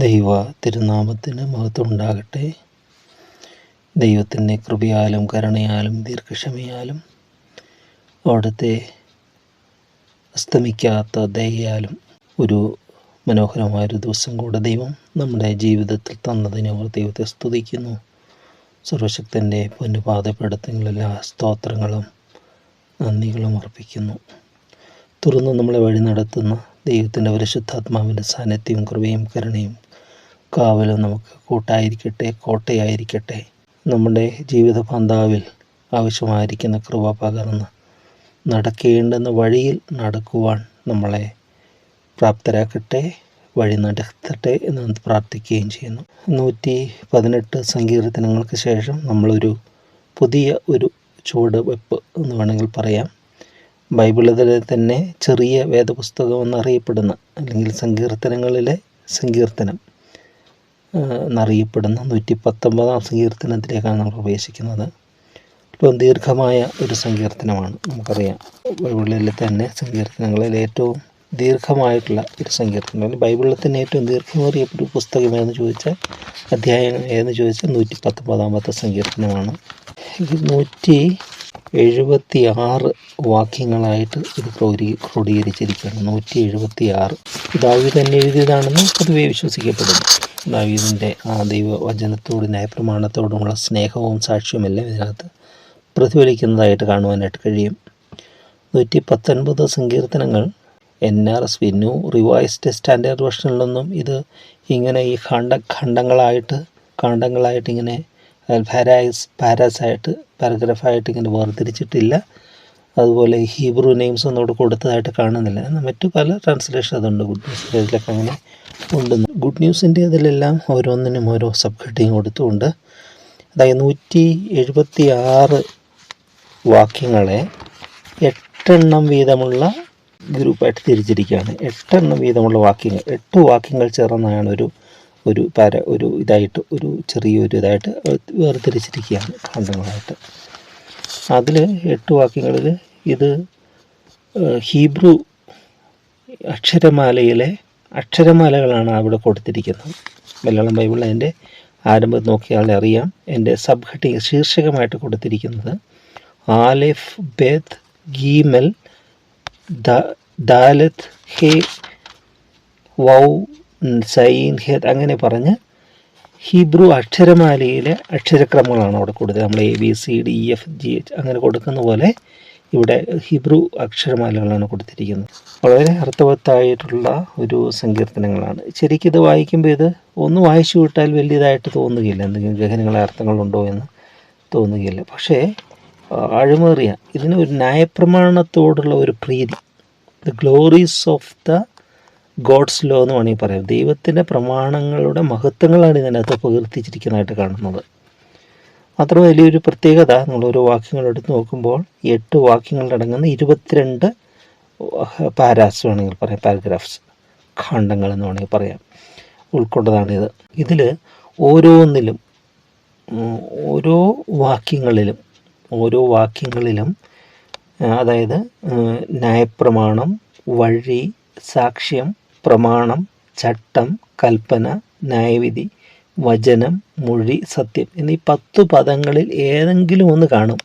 ദൈവ തിരുനാമത്തിന് മഹത്വം ഉണ്ടാകട്ടെ. ദൈവത്തിന്റെ കൃപയാലും കരുണയാലും ദീർഘക്ഷമയാലും അവിടുത്തെ അസ്തമിക്കാത്ത ദയയാലും ഒരു മനോഹരമായൊരു ദിവസം കൂടെ ദൈവം നമ്മുടെ ജീവിതത്തിൽ തന്നതിന് അവർ ദൈവത്തെ സ്തുതിക്കുന്നു. സർവശക്തന്റെ പൊന്നുപാതപ്പെടുത്തങ്ങളെല്ലാ സ്തോത്രങ്ങളും നന്ദികളും അർപ്പിക്കുന്നു. തുറന്ന് നമ്മളെ വഴി നടത്തുന്ന ദൈവത്തിന്റെ പരിശുദ്ധാത്മാവിന്റെ സാന്നിധ്യവും കൃപയും കരുണയും കാവലും നമുക്ക് കൂട്ടായിരിക്കട്ടെ കോട്ടയായിരിക്കട്ടെ. നമ്മുടെ ജീവിത പന്താവിൽ ആവശ്യമായിരിക്കുന്ന കൃപ പകർന്ന് നടക്കേണ്ടുന്ന വഴിയിൽ നടക്കുവാൻ നമ്മളെ പ്രാപ്തരാക്കട്ടെ വഴി നടത്തട്ടെ എന്ന് പ്രാർത്ഥിക്കുകയും ചെയ്യുന്നു. നൂറ്റി പതിനെട്ട് സങ്കീർത്തനങ്ങൾക്ക് ശേഷം നമ്മളൊരു പുതിയ ഒരു ചുവട് വെപ്പ് എന്ന് വേണമെങ്കിൽ പറയാം. ബൈബിളിലെ തന്നെ ചെറിയ വേദപുസ്തകം എന്നറിയപ്പെടുന്ന അല്ലെങ്കിൽ സങ്കീർത്തനങ്ങളിലെ സങ്കീർത്തനം. എന്നറിയപ്പെടുന്ന നൂറ്റി പത്തൊമ്പതാം സങ്കീർത്തനത്തിലേക്കാണ് നമ്മൾ പ്രവേശിക്കുന്നത്. ഇപ്പം ദീർഘമായ ഒരു സങ്കീർത്തനമാണ് നമുക്കറിയാം. ബൈബിളിൽ തന്നെ സങ്കീർത്തനങ്ങളിൽ ഏറ്റവും ദീർഘമായിട്ടുള്ള ഒരു സങ്കീർത്തനം. ബൈബിളിൽ തന്നെ ഏറ്റവും ദീർഘമേറിയ ഒരു പുസ്തകം ഏതെന്ന് ചോദിച്ചാൽ അധ്യായം ഏതെന്ന് ചോദിച്ചാൽ നൂറ്റി പത്തൊമ്പതാമത്തെ സങ്കീർത്തനമാണ് നൂറ്റി എഴുപത്തി ആറ് വാക്യങ്ങളായിട്ട് ഇത് ക്രോഡീ ക്രോഡീകരിച്ചിരിക്കുകയാണ്. നൂറ്റി എഴുപത്തി ആറ് ഇതാവി തന്നെ എഴുതിയതാണെന്ന് പൊതുവെ വിശ്വസിക്കപ്പെടുന്നു. ദാവീദിന്റെ ആ ദൈവവചനത്തോടും ന്യായപ്രമാണത്തോടുമുള്ള സ്നേഹവും സാക്ഷ്യവും എല്ലാം ഇതിനകത്ത് പ്രതിഫലിക്കുന്നതായിട്ട് കാണുവാനായിട്ട് കഴിയും. നൂറ്റി പത്തൊൻപത് സങ്കീർത്തനങ്ങൾ N R S V new revised standard വെർഷനിലൊന്നും ഇത് ഇങ്ങനെ ഈ ഖണ്ഡ ഖണ്ഡങ്ങളായിട്ട് ഖണ്ഡങ്ങളായിട്ട് ഇങ്ങനെ പാരാസ് പാരാസായിട്ട് പാരഗ്രാഫായിട്ട് ഇങ്ങനെ വേർതിരിച്ചിട്ടില്ല. അതുപോലെ ഹീബ്രു നെയിംസ് ഒന്നും ഇവിടെ കൊടുത്തതായിട്ട് കാണുന്നില്ല. മറ്റു പല ട്രാൻസ്ലേഷൻ അതുണ്ട് ഗുഡ് ന്യൂസ് ഇതിലൊക്കെ അങ്ങനെ ഉണ്ടെന്ന്. ഗുഡ് ന്യൂസിന്റെ ഇതിലെല്ലാം ഓരോന്നിനും ഓരോ സബ് ഹെഡിങ് കൊടുത്തുകൊണ്ട് അതായത് നൂറ്റി എഴുപത്തി ആറ് വാക്യങ്ങളെ എട്ടെണ്ണം വീതമുള്ള ഗ്രൂപ്പായിട്ട് തിരിച്ചിരിക്കുകയാണ്. എട്ടെണ്ണം വീതമുള്ള വാക്യങ്ങൾ. എട്ട് വാക്യങ്ങൾ ചേർന്നാണ് ഒരു ഒരു പര ഒരു ഇതായിട്ട് ഒരു ചെറിയൊരു ഇതായിട്ട് വേർതിരിച്ചിരിക്കുകയാണ്. ഖണ്ഡങ്ങളായിട്ട്. അതിൽ എട്ട് വാക്യങ്ങളിൽ ഇത് ഹീബ്രു അക്ഷരമാലയിലെ അക്ഷരമാലകളാണ് അവിടെ കൊടുത്തിരിക്കുന്നത്. മലയാളം ബൈബിളിൽ അതിന്റെ ആരംഭം നോക്കിയാൽ അറിയാം. എന്റെ സബ് ഹെഡിങ് ശീർഷകമായിട്ട് കൊടുത്തിരിക്കുന്നത്. Aleph beth gimel dalet he vav zayin heth അങ്ങനെ പറഞ്ഞ് ഹീബ്രു അക്ഷരമാലയിലെ അക്ഷരക്രമങ്ങളാണ് അവിടെ കൊടുത്തത്. നമ്മൾ A B C D E F G H അങ്ങനെ കൊടുക്കുന്ന പോലെ ഇവിടെ ഹിബ്രു അക്ഷരമാലകളാണ് കൊടുത്തിരിക്കുന്നത്. വളരെ അർത്ഥവത്തായിട്ടുള്ള ഒരു സങ്കീർത്തനങ്ങളാണ്. ശരിക്കും ഇത് വായിക്കുമ്പോൾ ഇത് ഒന്ന് വായിച്ചു വിട്ടാൽ വലിയതായിട്ട് തോന്നുകയില്ല. എന്തെങ്കിലും ഗഹനങ്ങളെ അർത്ഥങ്ങളുണ്ടോ എന്ന് തോന്നുകയില്ല. പക്ഷേ അഴിമേറിയ ഇതിന് ഒരു ന്യായപ്രമാണത്തോടുള്ള ഒരു പ്രീതി. The glories of the God's law എന്ന് വേണമെങ്കിൽ പറയാം. ദൈവത്തിന്റെ പ്രമാണങ്ങളുടെ മഹത്വങ്ങളാണ് ഇതിനകത്ത് പകർത്തിച്ചിരിക്കുന്നതായിട്ട് കാണുന്നത്. മാത്രം വലിയൊരു പ്രത്യേകത നിങ്ങൾ ഓരോ വാക്യങ്ങൾ എടുത്ത് നോക്കുമ്പോൾ എട്ട് വാക്യങ്ങളിലടങ്ങുന്ന ഇരുപത്തിരണ്ട് പാരാസ് വേണമെങ്കിൽ പറയാം പാരഗ്രാഫ്സ് ഖണ്ഡങ്ങൾ എന്ന് വേണമെങ്കിൽ പറയാം. ഉൾക്കൊണ്ടതാണിത്. ഇതിൽ ഓരോന്നിലും ഓരോ വാക്യങ്ങളിലും ഓരോ വാക്യങ്ങളിലും അതായത് ന്യായപ്രമാണം വഴി സാക്ഷ്യം പ്രമാണം ചട്ടം കൽപ്പന ന്യായവിധി വചനം മൊഴി സത്യം എന്നീ പത്ത് പദങ്ങളിൽ ഏതെങ്കിലും ഒന്ന് കാണും.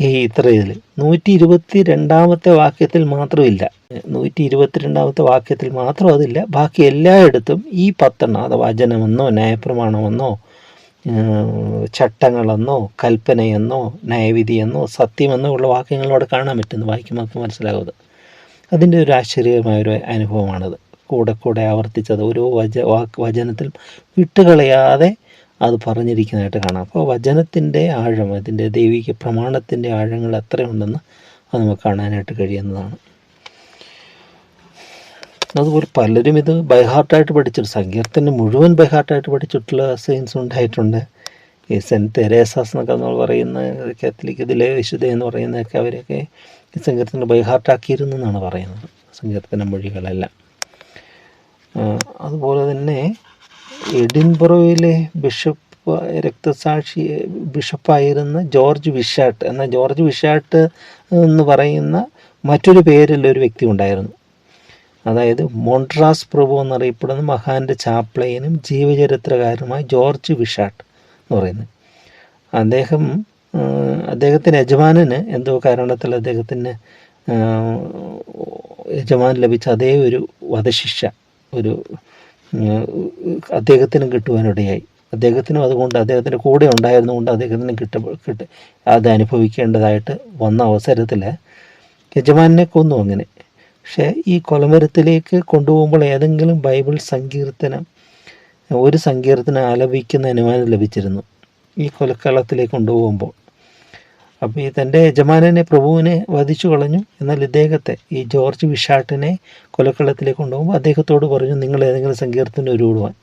ഈ ഇത്ര ഇതിൽ നൂറ്റി ഇരുപത്തി രണ്ടാമത്തെ വാക്യത്തിൽ മാത്രമില്ല. നൂറ്റി ഇരുപത്തിരണ്ടാമത്തെ വാക്യത്തിൽ മാത്രം അതില്ല. ബാക്കി എല്ലായിടത്തും ഈ പത്തെണ്ണം അത് വചനമെന്നോ ന്യായപ്രമാണമെന്നോ ചട്ടങ്ങളെന്നോ കൽപ്പനയെന്നോ ന്യായവിധിയെന്നോ സത്യമെന്നോ ഉള്ള വാക്യങ്ങളോട് കാണാൻ പറ്റുന്നു. വായിക്കുമ്പോൾ മനസ്സിലാകുന്നത്. അതിന്റെ ഒരു ആശ്ചര്യമായ ഒരു അനുഭവമാണത്. കൂടെ കൂടെ ആവർത്തിച്ചത്. ഓരോ വച വാക്ക് വചനത്തിൽ വിട്ടുകളയാതെ അത് പറഞ്ഞിരിക്കുന്നതായിട്ട് കാണാം. അപ്പോൾ വചനത്തിന്റെ ആഴം അതിന്റെ ദൈവിക പ്രമാണത്തിന്റെ ആഴങ്ങൾ എത്രയുണ്ടെന്ന് അത് നമുക്ക് കാണാനായിട്ട് കഴിയുന്നതാണ്. അതുപോലെ പലരും ഇത് ബൈഹാർട്ടായിട്ട് പഠിച്ചിട്ട് സങ്കീർത്തനം മുഴുവൻ ബൈഹാർട്ടായിട്ട് പഠിച്ചിട്ടുള്ള സയൻസ് ഉണ്ടായിട്ടുണ്ട്. ഈ സെന്റ് തെരേസാസ് എന്നൊക്കെ നമ്മൾ പറയുന്ന കാത്തലിക് ഇതിലെ വിശുദ്ധ എന്ന് പറയുന്നതൊക്കെ അവരൊക്കെ ഈ സങ്കീർത്തനം ബൈഹാർട്ടാക്കിയിരുന്നു എന്നാണ് പറയുന്നത്. സങ്കീർത്തന മൊഴികളെല്ലാം. അതുപോലെ തന്നെ എഡിൻബറോയിലെ ബിഷപ്പ് രക്തസാക്ഷി ബിഷപ്പായിരുന്ന ജോർജ് വിഷാട്ട് എന്ന ജോർജ് വിഷാട്ട് എന്ന് പറയുന്ന മറ്റൊരു പേരുള്ള ഒരു വ്യക്തി ഉണ്ടായിരുന്നു. അതായത് മോൺട്രാസ് പ്രഭു എന്നറിയപ്പെടുന്ന മഹാന്റെ ചാപ്ലയനും ജീവചരിത്രകാരനുമായ ജോർജ് വിഷാട്ട് എന്ന് പറയുന്നത്. അദ്ദേഹം അദ്ദേഹത്തിന്റെ യജമാനന് എന്തോ കാരണത്തിൽ അദ്ദേഹത്തിന് യജമാൻ ലഭിച്ച അതേ ഒരു വധശിക്ഷ. ഒരു അദ്ദേഹത്തിന് കിട്ടുവാനിടയായി. അദ്ദേഹത്തിനും അതുകൊണ്ട് അദ്ദേഹത്തിന്റെ കൂടെ ഉണ്ടായിരുന്നുകൊണ്ട് അദ്ദേഹത്തിന് കിട്ട കിട്ട അത് അനുഭവിക്കേണ്ടതായിട്ട് വന്ന അവസരത്തിൽ യജമാനെ കൊന്നു അങ്ങനെ. പക്ഷേ ഈ കൊലമരത്തിലേക്ക് കൊണ്ടുപോകുമ്പോൾ ഏതെങ്കിലും ബൈബിൾ സങ്കീർത്തനം ഒരു സങ്കീർത്തനം ആലപിക്കുന്ന അനുമാനം ലഭിച്ചിരുന്നു. ഈ കൊലക്കളത്തിലേക്ക് കൊണ്ടുപോകുമ്പോൾ. അപ്പോൾ ഈ തന്റെ യജമാനനെ പ്രഭുവിനെ വധിച്ചു കളഞ്ഞു. എന്നാൽ ഇദ്ദേഹത്തെ ഈ ജോർജ് വിഷാട്ടിനെ കൊലക്കളത്തിലേക്ക് കൊണ്ടുപോകുമ്പോൾ അദ്ദേഹത്തോട് പറഞ്ഞു നിങ്ങൾ ഏതെങ്കിലും സങ്കീർത്തനം ഉരുവിടുവാൻ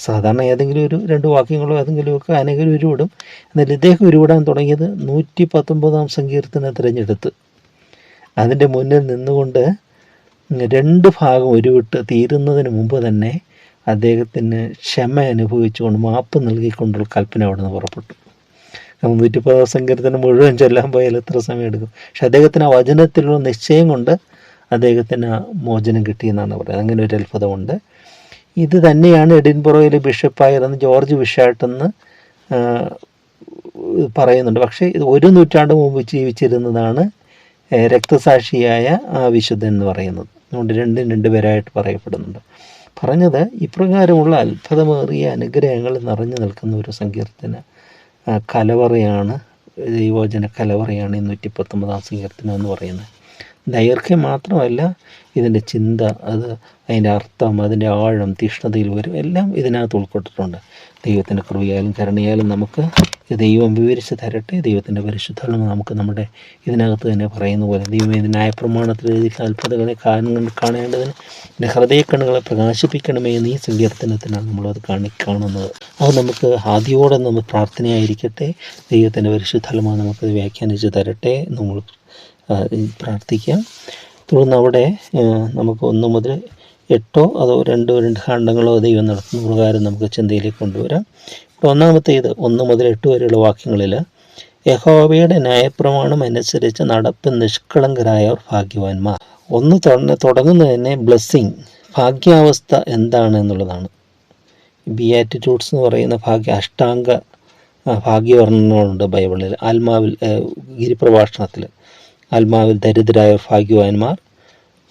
സാധാരണ ഏതെങ്കിലും ഒരു രണ്ട് വാക്യങ്ങളോ ഏതെങ്കിലും ഒക്കെ അനേകം ഉരുവിടും എന്നാൽ ഇദ്ദേഹം ഉരുവിടാൻ തുടങ്ങിയത് നൂറ്റി പത്തൊമ്പതാം സങ്കീർത്തനം തിരഞ്ഞെടുത്ത്. അതിന്റെ മുന്നിൽ നിന്നുകൊണ്ട് രണ്ട് ഭാഗം ഉരുവിട്ട് തീരുന്നതിന് മുമ്പ് തന്നെ അദ്ദേഹത്തിന് ക്ഷമ അനുഭവിച്ചുകൊണ്ട് മാപ്പ് നൽകിക്കൊണ്ടുള്ള കൽപ്പന അവിടെ നിന്ന് പുറപ്പെട്ടു. നൂറ്റി പതാം സങ്കീർത്തനം മുഴുവൻ ചൊല്ലാൻ പോയാൽ എത്ര സമയം എടുക്കും? പക്ഷെ അദ്ദേഹത്തിന് ആ വചനത്തിലുള്ള നിശ്ചയം കൊണ്ട് അദ്ദേഹത്തിന് മോചനം കിട്ടിയെന്നാണ് പറയുന്നത്. അങ്ങനെ ഒരു അത്ഭുതമുണ്ട്. ഇത് തന്നെയാണ് എഡിൻപുറയിലെ ബിഷപ്പായിരുന്ന ജോർജ് വിഷാട്ടെന്ന് പറയുന്നുണ്ട്. പക്ഷേ ഇത് ഒരു നൂറ്റാണ്ട് മുമ്പ് ജീവിച്ചിരുന്നതാണ് രക്തസാക്ഷിയായ ആ വിശുദ്ധൻ എന്ന് പറയുന്നത്. അതുകൊണ്ട് രണ്ടും രണ്ട് പേരായിട്ട് പറയപ്പെടുന്നുണ്ട്. പറഞ്ഞത് ഇപ്രകാരമുള്ള അത്ഭുതമേറിയ അനുഗ്രഹങ്ങൾ നിറഞ്ഞു നിൽക്കുന്ന ഒരു സങ്കീർത്തന കലവറയാണ് ദൈവോചന കലവറയാണ് ഈ നൂറ്റി പത്തൊമ്പതാം സങ്കീർത്തനം എന്ന് പറയുന്നത്. ദൈർഘ്യം മാത്രമല്ല ഇതിന്റെ ചിന്ത അത് അതിന്റെ അർത്ഥം അതിന്റെ ആഴം തീഷ്ണതയിൽ വരും എല്ലാം ഇതിനകത്ത് ഉൾപ്പെട്ടിട്ടുണ്ട്. ദൈവത്തിന്റെ കൃപയാലും കരുണയാലും നമുക്ക് ദൈവം വിവരിച്ച് തരട്ടെ. ദൈവത്തിന്റെ പരിശുദ്ധം നമുക്ക് നമ്മുടെ ഇതിനകത്ത് തന്നെ പറയുന്ന പോലെ ദൈവം ഇത് ന്യായപ്രമാണത്തിൽ എഴുതി അത്ഭുതങ്ങളെ കാണ- കാണേണ്ടതിന് എന്റെ ഹൃദയക്കണ്ണുകളെ പ്രകാശിപ്പിക്കണമേ എന്ന് സങ്കീർത്തനത്തിനാണ് നമ്മളത് കാണി കാണുന്നത്. അത് നമുക്ക് ആദ്യോടെ നമ്മൾ പ്രാർത്ഥനയായിരിക്കട്ടെ. ദൈവത്തിന്റെ പരിശുദ്ധമാണ് നമുക്ക് വ്യാഖ്യാനിച്ച് തരട്ടെ നമ്മൾ പ്രാർത്ഥിക്കാം. തുടർന്ന് അവിടെ നമുക്ക് ഒന്ന് മുതൽ എട്ടോ അതോ രണ്ടോ രണ്ട് ഖണ്ഡങ്ങളോ ദൈവം നടത്തുന്ന പ്രകാരം നമുക്ക് ചിന്തയിലേക്ക് കൊണ്ടുവരാം. ഇപ്പോൾ ഒന്നാമത്തെ ഇത് ഒന്ന് മുതൽ എട്ട് വരെയുള്ള വാക്യങ്ങളിൽ യഹോവയുടെ ന്യായപ്രമാണം അനുസരിച്ച് നടപ്പ് നിഷ്കളങ്കരായവർ ഭാഗ്യവാന്മാർ. ഒന്ന് തുടങ്ങ തുടങ്ങുന്നത് തന്നെ ബ്ലെസ്സിങ് ഭാഗ്യാവസ്ഥ എന്താണ് എന്നുള്ളതാണ്. ബി ആറ്റിറ്റ്യൂഡ്സ് എന്ന് പറയുന്ന ഭാഗ്യ അഷ്ടാംഗ ഭാഗ്യവർണങ്ങളുണ്ട് ബൈബിളിൽ. ആത്മാവിൽ ഗിരിപ്രഭാഷണത്തിൽ ആത്മാവിൽ ദരിദ്രായ ഭാഗ്യവാന്മാർ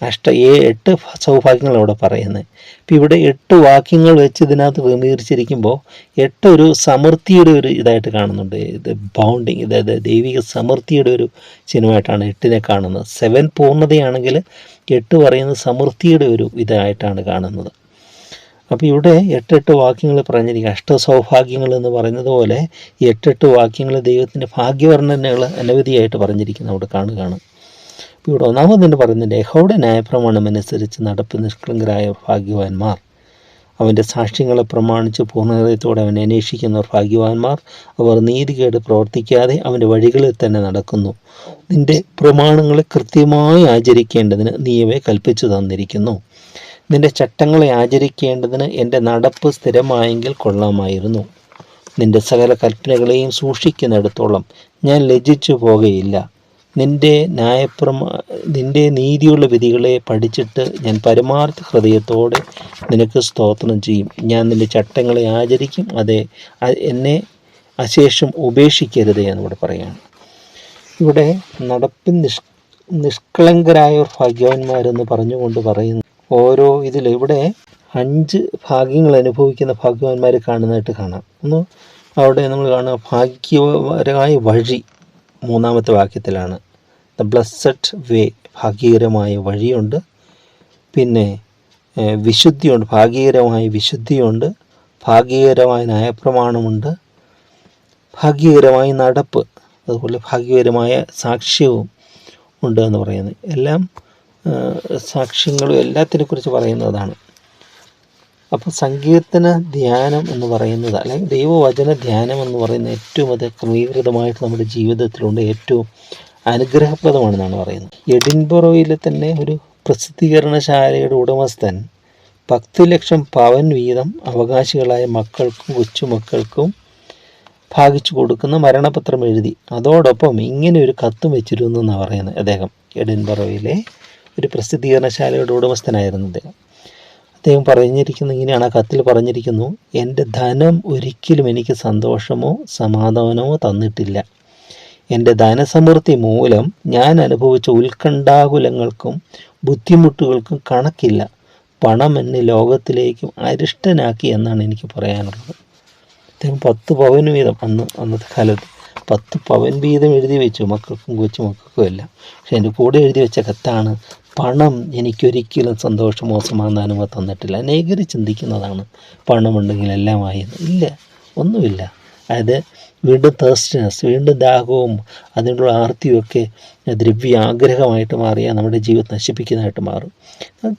അഷ്ട ഏ എട്ട് സൗഭാഗ്യങ്ങൾ അവിടെ പറയുന്നത്. ഇപ്പം ഇവിടെ എട്ട് വാക്യങ്ങൾ വെച്ച് ഇതിനകത്ത് ക്രമീകരിച്ചിരിക്കുമ്പോൾ എട്ട് ഒരു സമൃദ്ധിയുടെ ഒരു ഇതായിട്ട് കാണുന്നുണ്ട്. ഇത് ബൗണ്ടിങ് അതായത് ദൈവിക സമൃദ്ധിയുടെ ഒരു ചിഹ്നമായിട്ടാണ് എട്ടിനെ കാണുന്നത്. സെവൻ പൂർണതയാണെങ്കിൽ എട്ട് പറയുന്നത് സമൃദ്ധിയുടെ ഒരു ഇതായിട്ടാണ് കാണുന്നത്. അപ്പോൾ ഇവിടെ എട്ടെട്ട് വാക്യങ്ങൾ പറഞ്ഞിരിക്കുക. അഷ്ടസൗഭാഗ്യങ്ങൾ എന്ന് പറയുന്നത് പോലെ എട്ടെട്ട് വാക്യങ്ങൾ ദൈവത്തിന്റെ ഭാഗ്യവർണനകൾ അനവധിയായിട്ട് പറഞ്ഞിരിക്കുന്നത് അവിടെ കാണുകയാണ്. ഇവിടെ ഒന്നാമതെന്ന് പറയുന്നുണ്ട് യഹോയുടെ ന്യായപ്രമാണം അനുസരിച്ച് നടപ്പ് നിഷ്കളങ്കരായ ഭാഗ്യവാന്മാർ. അവന്റെ സാക്ഷ്യങ്ങളെ പ്രമാണിച്ച് പൂർണഹൃദയത്തോടെ അവനെ അന്വേഷിക്കുന്നവർ ഭാഗ്യവാന്മാർ. അവർ നീതികേട് പ്രവർത്തിക്കാതെ അവന്റെ വഴികളിൽ തന്നെ നടക്കുന്നു. നിന്റെ പ്രമാണങ്ങളെ കൃത്യമായി ആചരിക്കേണ്ടതിന് നീ അവയെ കൽപ്പിച്ചു തന്നിരിക്കുന്നു. നിന്റെ ചട്ടങ്ങളെ ആചരിക്കേണ്ടതിന് എന്റെ നടപ്പ് സ്ഥിരമായെങ്കിൽ കൊള്ളാമായിരുന്നു. നിന്റെ സകല കൽപ്പനകളെയും സൂക്ഷിക്കുന്നിടത്തോളം ഞാൻ ലജ്ജിച്ചു പോകുകയില്ല നിന്റെ ന്യായപ്രമ നിന്റെ നീതിയുള്ള വിധികളെ പഠിച്ചിട്ട് ഞാൻ പരമാർത്ഥ ഹൃദയത്തോടെ നിനക്ക് സ്തോത്രം ചെയ്യും. ഞാൻ നിന്റെ ചട്ടങ്ങളെ ആചരിക്കും. അതെ എന്നെ അശേഷം ഉപേക്ഷിക്കരുത് എന്നിവിടെ പറയുകയാണ് ഇവിടെ നടപ്പിൽ നിഷ് നിഷ്കളങ്കരായ ഭാഗ്യവാന്മാരെന്ന് പറഞ്ഞുകൊണ്ട് പറയുന്നു. ഓരോ ഇതിൽ ഇവിടെ അഞ്ച് ഭാഗ്യങ്ങൾ അനുഭവിക്കുന്ന ഭാഗ്യവാന്മാരെ കാണുന്നതായിട്ട് കാണാം. ഒന്ന് അവിടെ നമ്മൾ കാണുക ഭാഗ്യപരമായ വഴി. മൂന്നാമത്തെ വാക്യത്തിലാണ്. ദ ബ്ലസ്സഡ് വേ ഭാഗ്യകരമായ വഴിയുണ്ട്. പിന്നെ വിശുദ്ധിയുണ്ട്. ഭാഗ്യകരമായ വിശുദ്ധിയുണ്ട്. ഭാഗ്യകരമായ നയപ്രമാണമുണ്ട് ഭാഗ്യകരമായ നടപ്പ് അതുപോലെ ഭാഗ്യകരമായ സാക്ഷ്യവും ഉണ്ട് എന്ന് പറയുന്നത്. എല്ലാം സാക്ഷ്യങ്ങളും എല്ലാത്തിനെ കുറിച്ച് പറയുന്നതാണ്. അപ്പോൾ സങ്കീർത്തന ധ്യാനം എന്ന് പറയുന്നത് അല്ലെങ്കിൽ ദൈവവചന ധ്യാനം എന്ന് പറയുന്ന ഏറ്റവും അത് ക്രമീകൃതമായിട്ട് നമ്മുടെ ജീവിതത്തിലുണ്ട് ഏറ്റവും അനുഗ്രഹപ്രദമാണെന്നാണ് പറയുന്നത്. എഡിൻബറോയിലെ തന്നെ ഒരു പ്രസിദ്ധീകരണശാലയുടെ ഉടമസ്ഥൻ പത്ത് ലക്ഷം പവൻ വീതം അവകാശികളായ മക്കൾക്കും കൊച്ചുമക്കൾക്കും ഭാഗിച്ചു കൊടുക്കുന്ന മരണപത്രം എഴുതി. അതോടൊപ്പം ഇങ്ങനെ ഒരു കത്തും വെച്ചിരുന്നു എന്നാണ് പറയുന്നത് അദ്ദേഹം. എഡിൻബറോയിലെ ഒരു പ്രസിദ്ധീകരണശാലയുടെ ഉടമസ്ഥനായിരുന്നു അദ്ദേഹം. അദ്ദേഹം പറഞ്ഞിരിക്കുന്നത് ഇങ്ങനെയാണ് ആ കത്തിൽ പറഞ്ഞിരിക്കുന്നു. എന്റെ ധനം ഒരിക്കലും എനിക്ക് സന്തോഷമോ സമാധാനമോ തന്നിട്ടില്ല. എന്റെ ധനസമൃദ്ധി മൂലം ഞാൻ അനുഭവിച്ച ഉത്കണ്ഠാകുലങ്ങൾക്കും ബുദ്ധിമുട്ടുകൾക്കും കണക്കില്ല. പണം എന്നെ ലോകത്തിലേക്കും അരിഷ്ടനാക്കി എന്നാണ് എനിക്ക് പറയാനുള്ളത്. അദ്ദേഹം പത്ത് പവന് വീതം അന്ന് അന്നത്തെ കാലത്ത് പത്ത് പവൻ വീതം എഴുതി വെച്ചു. മക്കൾക്കും കൊച്ചുമക്കൾക്കും എല്ലാം. പക്ഷെ എന്റെ കൂടെ എഴുതി വെച്ച കത്താണ് പണം എനിക്കൊരിക്കലും സന്തോഷമോ സമാധാനമോ തന്നിട്ടില്ല. അനേകർ ചിന്തിക്കുന്നതാണ് പണമുണ്ടെങ്കിൽ എല്ലാമായി എന്ന്. ഇല്ല ഒന്നുമില്ല. അതായത് വീണ്ടും തേഴ്സ്റ്റിനെസ് വീണ്ടും ദാഹവും അതിനുള്ള ആർത്തിയൊക്കെ ദ്രവ്യ ആഗ്രഹമായിട്ട് മാറിയാൽ നമ്മുടെ ജീവിതം നശിപ്പിക്കുന്നതായിട്ട് മാറും.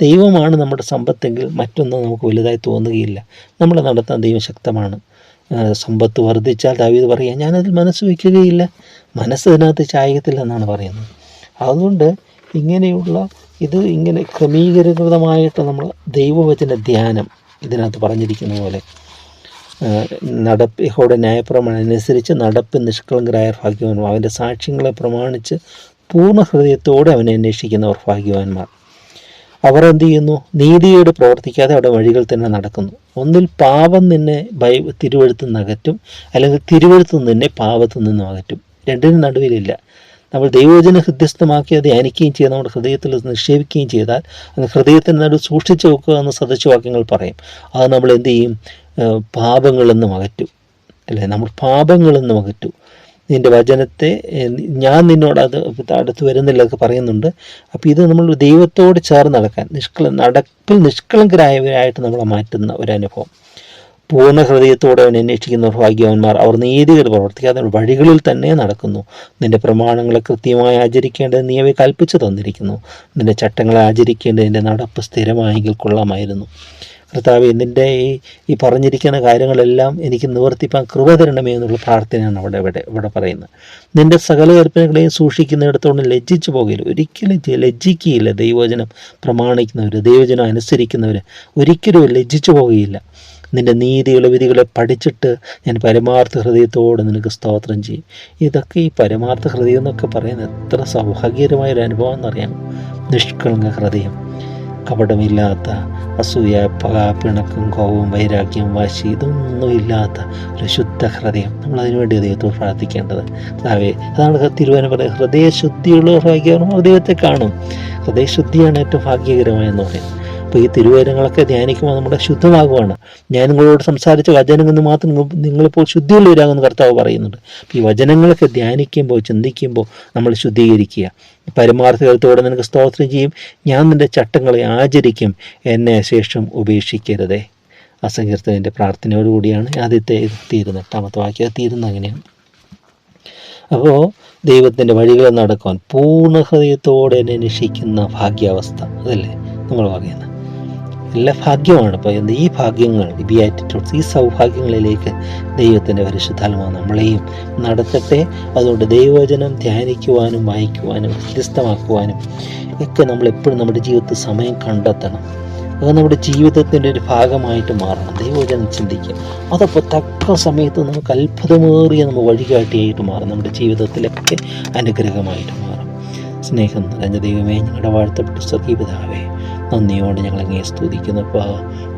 ദൈവമാണ് നമ്മുടെ സമ്പത്തെങ്കിൽ മറ്റൊന്നും നമുക്ക് വലുതായി തോന്നുകയില്ല. നമ്മളെ നടത്താൻ ദൈവം ശക്തമാണ്. സമ്പത്ത് വർദ്ധിച്ചാൽ ദാവീദ് പറയുക ഞാനതിൽ മനസ്സ് വയ്ക്കുകയില്ല. മനസ്സ് ഇതിനകത്ത് ചായകത്തില്ലെന്നാണ് പറയുന്നത്. അതുകൊണ്ട് ഇങ്ങനെയുള്ള ഇത് ഇങ്ങനെ ക്രമീകൃതമായിട്ട് നമ്മൾ ദൈവവചന ധ്യാനം ഇതിനകത്ത് പറഞ്ഞിരിക്കുന്ന പോലെ നടപ്പ് യഹോയുടെ ന്യായപ്രമാണം അനുസരിച്ച് നടപ്പ് നിഷ്കളങ്കരായ ഭാഗ്യവാന്മാർ അവന്റെ സാക്ഷ്യങ്ങളെ പ്രമാണിച്ച് പൂർണ ഹൃദയത്തോടെ അവനെ അന്വേഷിക്കുന്നവർ ഭാഗ്യവാന്മാർ. അവർ എന്ത് ചെയ്യുന്നു നീതിയോട് പ്രവർത്തിക്കാതെ അവിടെ വഴികൾ തന്നെ നടക്കുന്നു. ഒന്നിൽ പാപം നിന്നെ ബൈ തിരുവഴുത്ത് നിന്നകറ്റും അല്ലെങ്കിൽ തിരുവഴുത്ത് നിന്നെ പാപത്തു നിന്നും അകറ്റും. രണ്ടിനും നടുവിലില്ല. നമ്മൾ ദൈവജന ഹൃദ്യസ്ഥമാക്കി അത് ധ്യാനിക്കുകയും ചെയ്ത് നമ്മുടെ ഹൃദയത്തിൽ നിക്ഷേപിക്കുകയും ചെയ്താൽ അത് ഹൃദയത്തിന് നടു സൂക്ഷിച്ചു വെക്കുക എന്ന് സദസ്യവാക്യങ്ങൾ പറയും. അത് നമ്മൾ എന്ത് ചെയ്യും? നിന്നും അകറ്റും. അല്ലേ? നമ്മൾ പാപങ്ങളിൽ നിന്നും അകറ്റും. നിന്റെ വചനത്തെ ഞാൻ നിന്നോട് അത് അടുത്ത് വരുന്നില്ലൊക്കെ പറയുന്നുണ്ട്. അപ്പോൾ ഇത് നമ്മൾ ദൈവത്തോട് ചേർന്ന് നടക്കാൻ നിഷ്കള നടപ്പിൽ നിഷ്കളങ്കരായവരായിട്ട് നമ്മളെ മാറ്റുന്ന ഒരു അനുഭവം. പൂർണ ഹൃദയത്തോടെ അവൻ അന്വേഷിക്കുന്നവർ ഭാഗ്യവാന്മാർ അവർ നീതികൾ പ്രവർത്തിക്കാതെ വഴികളിൽ തന്നെ നടക്കുന്നു. നിന്റെ പ്രമാണങ്ങളെ കൃത്യമായി ആചരിക്കേണ്ടത് നീ അവയെ കൽപ്പിച്ചു തന്നിരിക്കുന്നു. നിന്റെ ചട്ടങ്ങളെ ആചരിക്കേണ്ടത് നിന്റെ നടപ്പ് സ്ഥിരമായെങ്കിൽ കൊള്ളാമായിരുന്നു. കർത്താവ് നിന്റെ ഈ ഈ പറഞ്ഞിരിക്കുന്ന കാര്യങ്ങളെല്ലാം എനിക്ക് നിവർത്തിപ്പാൻ കൃപ തരണമേ എന്നുള്ള പ്രാർത്ഥനയാണ് അവിടെ ഇവിടെ ഇവിടെ പറയുന്നത്. നിന്റെ സകല കൽപ്പനകളെയും സൂക്ഷിക്കുന്നിടത്തോളം ലജ്ജിച്ചു പോകില്ല ഒരിക്കലും ലജ്ജിക്കുകയില്ല. ദൈവചനം പ്രമാണിക്കുന്നവർ ദൈവചനം അനുസരിക്കുന്നവർ ഒരിക്കലും ലജ്ജിച്ചു പോകുകയില്ല നിന്റെ നീതികളെ വിധികളെ പഠിച്ചിട്ട് ഞാൻ പരമാർത്ഥ ഹൃദയത്തോടെ നിനക്ക് സ്തോത്രം ചെയ്യും. ഇതൊക്കെ ഈ പരമാർത്ഥ ഹൃദയം എന്നൊക്കെ പറയുന്നത് എത്ര സൗഭാഗ്യകരമായ ഒരു അനുഭവം എന്നറിയാം. നിഷ്കളങ്ക ഹൃദയം. കപടമില്ലാത്ത അസൂയ പിണക്കം കോപവും വൈരാഗ്യം വാശി ഇതൊന്നുമില്ലാത്ത ഒരു ശുദ്ധ ഹൃദയം. നമ്മൾ അതിനുവേണ്ടി ദൈവത്തോട് പ്രാർത്ഥിക്കേണ്ടത്. കർത്താവേ അതാണ് തിരുവന പറയുന്നത്. ഹൃദയശുദ്ധിയുള്ള ഭാഗ്യവാനും ദൈവത്തെ കാണും. ഹൃദയശുദ്ധിയാണ് ഏറ്റവും ഭാഗ്യകരമായെന്ന് പറയുന്നത്. അപ്പോൾ ഈ തിരുവചനങ്ങളൊക്കെ ധ്യാനിക്കുമ്പോൾ നമ്മുടെ ശുദ്ധമാകുവാണ്. ഞാൻ നിങ്ങളോട് സംസാരിച്ച വചനങ്ങൾ നിന്ന് മാത്രം നിങ്ങളിപ്പോൾ ശുദ്ധിയുള്ളവരാകുമെന്ന് കർത്താവ് പറയുന്നുണ്ട്. അപ്പോൾ ഈ വചനങ്ങളൊക്കെ ധ്യാനിക്കുമ്പോൾ ചിന്തിക്കുമ്പോൾ നമ്മൾ ശുദ്ധീകരിക്കുക. പരമാർത്ഥകത്തോടെ നിനക്ക് സ്തോത്രം ചെയ്യും. ഞാൻ നിന്റെ ചട്ടങ്ങളെ ആചരിക്കും. എന്നെ ശേഷം ഉപേക്ഷിക്കരുതേ. ആ പ്രാർത്ഥനയോടുകൂടിയാണ് ആദ്യത്തെ തീരുന്നത്. എട്ടാമത്തെ വാക്യം തീരുന്നത് അങ്ങനെയാണ്. അപ്പോൾ ദൈവത്തിന്റെ വഴികൾ നടക്കുവാൻ പൂർണ ഹൃദയത്തോടെ അന്വേഷിക്കുന്ന ഭാഗ്യാവസ്ഥ. അതല്ലേ നമ്മൾ പറയുന്നത്? എല്ലാ ഭാഗ്യമാണ് എന്ത് ഈ ഭാഗ്യങ്ങൾ ഈ ബിയാറ്റിറ്റ്യൂഡ്സ് ഈ സൗഭാഗ്യങ്ങളിലേക്ക് ദൈവത്തിന്റെ പരിശുദ്ധാത്മാ നമ്മളെയും നടത്തട്ടെ. അതുകൊണ്ട് ദൈവവചനം ധ്യാനിക്കുവാനും വായിക്കുവാനും ഹൃദയസ്ഥമാക്കുവാനും ഒക്കെ നമ്മൾ എപ്പോഴും നമ്മുടെ ജീവിതത്തിൽ സമയം കണ്ടെത്തണം. അത് നമ്മുടെ ജീവിതത്തിന്റെ ഒരു ഭാഗമായിട്ട് മാറണം. ദൈവവചനം ചിന്തിക്കുക. അതപ്പോൾ തക്ക സമയത്ത് നമുക്ക് അത്ഭുതമേറിയ നമ്മൾ വഴികാട്ടിയായിട്ട് മാറും. നമ്മുടെ ജീവിതത്തിലൊക്കെ അനുഗ്രഹമായിട്ട് മാറും. സ്നേഹം നിറഞ്ഞ ദൈവമേ ഞങ്ങളുടെ വാഴ്ത്തപ്പെട്ട സ്വർഗീപിതാവേ നന്ദിയോടെ ഞങ്ങൾ അങ്ങേ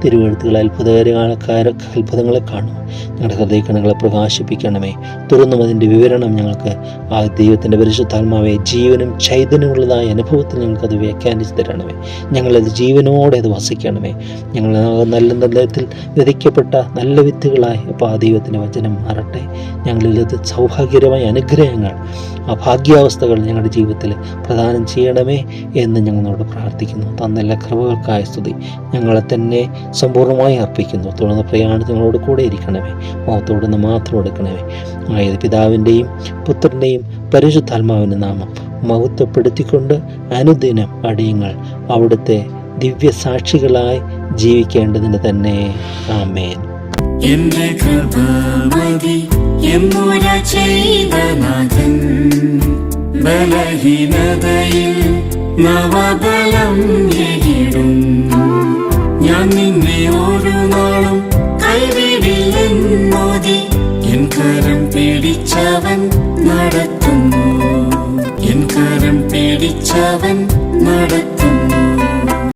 തിരുവഴുത്തുകൾ അത്ഭുതകരക്കാര അത്ഭുതങ്ങളെ കാണും. ഞങ്ങളുടെ ഹൃദയക്കണങ്ങളെ പ്രകാശിപ്പിക്കണമേ. തുറന്നും അതിന്റെ വിവരണം ഞങ്ങൾക്ക്. ആ ദൈവത്തിന്റെ പരിശുദ്ധാത്മാവെ ജീവനും ചൈതന്യമുള്ളതായ അനുഭവത്തിൽ ഞങ്ങൾക്കത് വ്യാഖ്യാനിച്ച് തരണമേ. ഞങ്ങളത് ജീവനോടെ അത് വസിക്കണമേ. ഞങ്ങൾ നല്ല നല്ലത്തിൽ വിതയ്ക്കപ്പെട്ട നല്ല വിത്തുകളായി അപ്പോൾ ആ ദൈവത്തിന്റെ വചനം മാറട്ടെ. ഞങ്ങളിലത് സൗഭാഗ്യകരമായ അനുഗ്രഹങ്ങൾ ആ ഭാഗ്യാവസ്ഥകൾ ഞങ്ങളുടെ ജീവിതത്തിൽ പ്രദാനം ചെയ്യണമേ എന്ന് ഞങ്ങളോട് പ്രാർത്ഥിക്കുന്നു. തന്നെല്ലാ കൃപകൾക്കായ സ്തുതി. ഞങ്ങളെ തന്നെ സമ്പൂർണമായി അർപ്പിക്കുന്നു. തുടർന്ന് പ്രയാണത്തിനോട് കൂടെ ഇരിക്കണമേ. മുഖത്തോട് നിന്ന് മാത്രം എടുക്കണമേ. ആയത് പിതാവിന്റെയും പുത്രന്റെയും പരിശുദ്ധാത്മാവിന്റെ നാമം മഹത്വപ്പെടുത്തിക്കൊണ്ട് അനുദിനം അടിയങ്ങൾ അവിടുത്തെ ദിവ്യ സാക്ഷികളായി ജീവിക്കേണ്ടതിന് തന്നെ. ആമേൻ. ബലഹീനതയിൽ നവബലം എകി ഞാൻ നിന്നെ ഓരോ നാളും കൈവിടില്ലെന്നോതി എൻ കരം പിടിച്ചവൻ നടത്തുന്നു. എൻ കരം പിടിച്ചവൻ